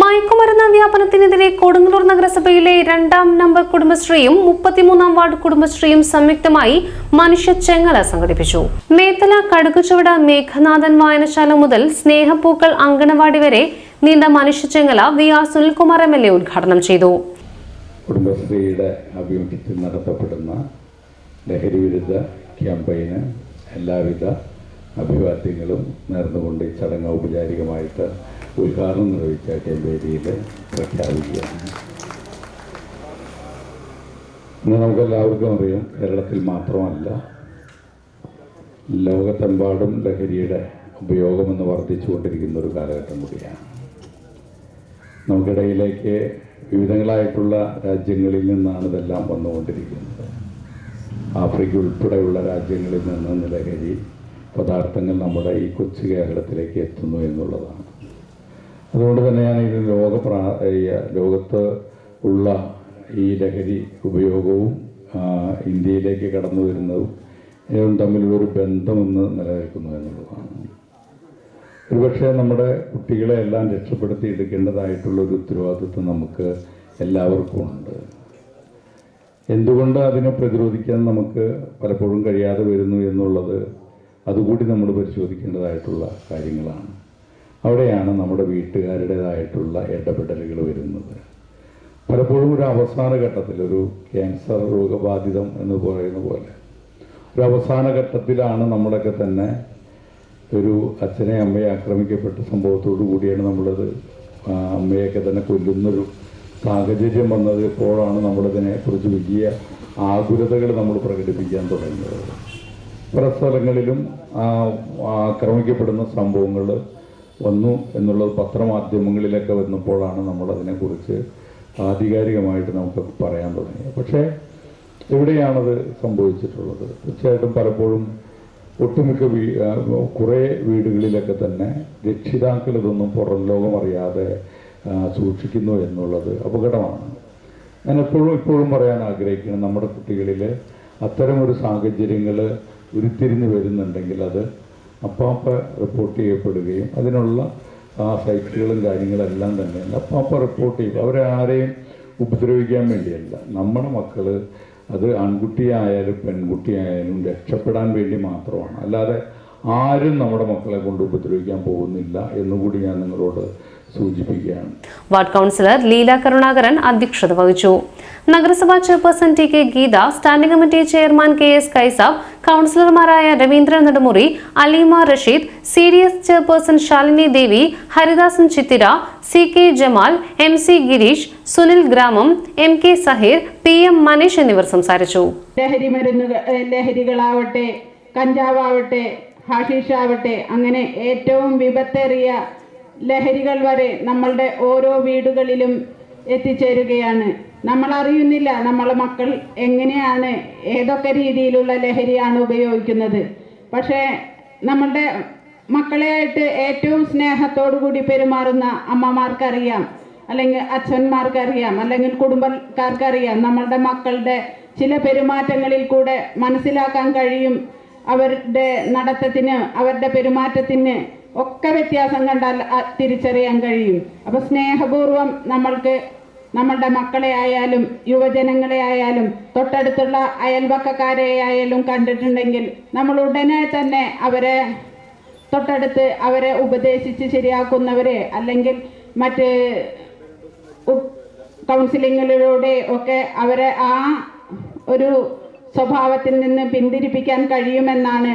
മയക്കുമരുന്ന് വ്യാപനത്തിനെതിരെ കൊടുങ്ങല്ലൂർ നഗരസഭയിലെ രണ്ടാം നമ്പർ കുടുംബശ്രീയും മുപ്പത്തിമൂന്നാം വാർഡ് കുടുംബശ്രീയും സംയുക്തമായി മനുഷ്യ ചെങ്ങല സംഘടിപ്പിച്ചു. മേത്തല കടുകുചുവട മേഘനാഥൻ വായനശാല മുതൽ സ്നേഹപ്പൂക്കൾ അങ്കണവാടി വരെ നീണ്ട മനുഷ്യ ചെങ്ങല V R Sunilkumar M L A ഉദ്ഘാടനം ചെയ്തു. കുടുംബശ്രീയുടെ ആഭിമുഖ്യത്തിൽ നടത്തപ്പെടുന്ന ലഹരി വിരുദ്ധ ക്യാമ്പയിന് എല്ലാവിധ അഭിവാദ്യങ്ങളും നേർന്നുകൊണ്ട് ചടങ്ങ് ഔപചാരികമായിട്ട് ഉദ്ഘാടനം നിർവഹിച്ച ക്യാമ്പേരിയിൽ പ്രഖ്യാപിക്കുകയാണ്. ഇന്ന് നമുക്കെല്ലാവർക്കും അറിയാം കേരളത്തിൽ മാത്രമല്ല ലോകത്തെമ്പാടും ലഹരിയുടെ ഉപയോഗമെന്ന് വർദ്ധിച്ചുകൊണ്ടിരിക്കുന്ന ഒരു കാലഘട്ടം കൂടിയാണ്. നമുക്കിടയിലേക്ക് വിവിധങ്ങളായിട്ടുള്ള രാജ്യങ്ങളിൽ നിന്നാണ് ഇതെല്ലാം വന്നുകൊണ്ടിരിക്കുന്നത്. ആഫ്രിക്ക ഉൾപ്പെടെയുള്ള രാജ്യങ്ങളിൽ നിന്ന് ലഹരി പദാർത്ഥങ്ങൾ നമ്മുടെ ഈ കൊച്ചു കേരളത്തിലേക്ക് എത്തുന്നു എന്നുള്ളതാണ്. അതുകൊണ്ട് തന്നെയാണ് ഇത് ലോക ലോകത്ത് ഉള്ള ഈ ലഹരി ഉപയോഗവും ഇന്ത്യയിലേക്ക് കടന്നു വരുന്നതും ഇതും തമ്മിലുള്ളൊരു ബന്ധമെന്ന് നിലനിൽക്കുന്നു എന്നുള്ളതാണ്. ഒരുപക്ഷെ നമ്മുടെ കുട്ടികളെ എല്ലാം രക്ഷപ്പെടുത്തി എടുക്കേണ്ടതായിട്ടുള്ള ഒരു ഉത്തരവാദിത്വം നമുക്ക് എല്ലാവർക്കും ഉണ്ട്. എന്തുകൊണ്ട് അതിനെ പ്രതിരോധിക്കാൻ നമുക്ക് പലപ്പോഴും കഴിയാതെ വരുന്നു എന്നുള്ളത് അതുകൂടി നമ്മൾ പരിശോധിക്കേണ്ടതായിട്ടുള്ള കാര്യങ്ങളാണ്. അവിടെയാണ് നമ്മുടെ വീട്ടുകാരുടേതായിട്ടുള്ള ഇടപെടലുകൾ വരുന്നത്. പലപ്പോഴും ഒരു അവസാന ഘട്ടത്തിൽ ഒരു ക്യാൻസർ രോഗബാധിതം എന്ന് പറയുന്ന പോലെ ഒരു അവസാന ഘട്ടത്തിലാണ് നമ്മളൊക്കെ തന്നെ ഒരു അച്ഛനെ അമ്മയെ ആക്രമിക്കപ്പെട്ട സംഭവത്തോടു കൂടിയാണ് നമ്മളത് അമ്മയൊക്കെ തന്നെ കൊല്ലുന്നൊരു സാഹചര്യം വന്നത്. എപ്പോഴാണ് നമ്മളതിനെ കുറിച്ച് വലിയ ആകുലതകൾ നമ്മൾ പ്രകടിപ്പിക്കാൻ തുടങ്ങിയത്. പല സ്ഥലങ്ങളിലും ആക്രമിക്കപ്പെടുന്ന സംഭവങ്ങൾ വന്നു എന്നുള്ളത് പത്രമാധ്യമങ്ങളിലൊക്കെ വന്നപ്പോഴാണ് നമ്മൾ അതിനെക്കുറിച്ച് ആധികാരികമായിട്ട് നമുക്ക് പറയാൻ തുടങ്ങിയത്. പക്ഷേ എവിടെയാണത് സംഭവിച്ചിട്ടുള്ളത്. തീർച്ചയായിട്ടും പലപ്പോഴും ഒട്ടുമിക്ക വീ കുറേ വീടുകളിലൊക്കെ തന്നെ രക്ഷിതാക്കൾ ഇതൊന്നും പുറം ലോകം അറിയാതെ സൂക്ഷിക്കുന്നു എന്നുള്ളത് അപകടമാണ്. ഞാൻ എപ്പോഴും ഇപ്പോഴും പറയാൻ ആഗ്രഹിക്കുന്നത് നമ്മുടെ കുട്ടികളിൽ അത്തരമൊരു സാഹചര്യങ്ങൾ ഉരുത്തിരിഞ്ഞ് വരുന്നുണ്ടെങ്കിൽ അത് അപ്പാപ്പ റിപ്പോർട്ട് ചെയ്യപ്പെടുകയും അതിനുള്ള ആ സൈറ്റുകളും കാര്യങ്ങളെല്ലാം തന്നെ. അപ്പാപ്പ റിപ്പോർട്ട് ചെയ്യും അവരെ ആരെയും ഉപദ്രവിക്കാൻ വേണ്ടിയല്ല. നമ്മുടെ മക്കൾ അത് ആൺകുട്ടിയായാലും പെൺകുട്ടിയായാലും രക്ഷപ്പെടാൻ വേണ്ടി മാത്രമാണ്. അല്ലാതെ ആരും നമ്മുടെ മക്കളെ കൊണ്ട് ഉപദ്രവിക്കാൻ പോകുന്നില്ല എന്നുകൂടി ഞാൻ നിങ്ങളോട് സൂചിപ്പിക്കുകയാണ്. വാർഡ് കൗൺസിലർ ലീല കരുണാകരൻ അധ്യക്ഷത വഹിച്ചു. നഗരസഭാ chairperson T K Geetha standing committee chairman K S Kaisab കൗൺസിലർമാരായ Raveendran Nedumuri Aleema Rasheed C D S chairperson Shalini Devi Haridasan Chithira C K Jamal M C Gireesh Sunil ഗ്രാമം M K Saheer P M Maneesh എന്നിവർ സംസാരിച്ചു. ലഹരി മരുന്നുകൾ ലഹരികളാവട്ടെ കഞ്ചാവാവട്ടെ ഹാഷീഷാവട്ടെ അങ്ങനെ ഏറ്റവും വിപത്തേറിയ ലഹരികൾ വരെ നമ്മളുടെ ഓരോ വീടുകളിലും എത്തിച്ചേരുകയാണ്. നമ്മൾ അറിയുന്നില്ല നമ്മളെ മക്കൾ എങ്ങനെയാണ് ഏതൊക്കെ രീതിയിലുള്ള ലഹരിയാണ് ഉപയോഗിക്കുന്നത്. പക്ഷേ നമ്മളുടെ മക്കളെയായിട്ട് ഏറ്റവും സ്നേഹത്തോടു കൂടി പെരുമാറുന്ന അമ്മമാർക്കറിയാം അല്ലെങ്കിൽ അച്ഛന്മാർക്കറിയാം അല്ലെങ്കിൽ കുടുംബക്കാർക്കറിയാം. നമ്മളുടെ മക്കളുടെ ചില പെരുമാറ്റങ്ങളിൽ കൂടെ മനസ്സിലാക്കാൻ കഴിയും. അവരുടെ നടത്തത്തിന് അവരുടെ പെരുമാറ്റത്തിന് ഒക്കെ വ്യത്യാസം കണ്ടാൽ തിരിച്ചറിയാൻ കഴിയും. അപ്പൊ സ്നേഹപൂർവം നമ്മൾക്ക് നമ്മളുടെ മക്കളെ ആയാലും യുവജനങ്ങളെ ആയാലും തൊട്ടടുത്തുള്ള അയൽവക്കക്കാരെ ആയാലും കണ്ടിട്ടുണ്ടെങ്കിൽ നമ്മൾ ഉടനെ തന്നെ അവരെ തൊട്ടടുത്ത് അവരെ ഉപദേശിച്ച് ശരിയാക്കുന്നവരെ അല്ലെങ്കിൽ മറ്റ് കൗൺസിലിങ്ങിലൂടെ ഒക്കെ അവരെ ആ ഒരു സ്വഭാവത്തിൽ നിന്ന് പിന്തിരിപ്പിക്കാൻ കഴിയുമെന്നാണ്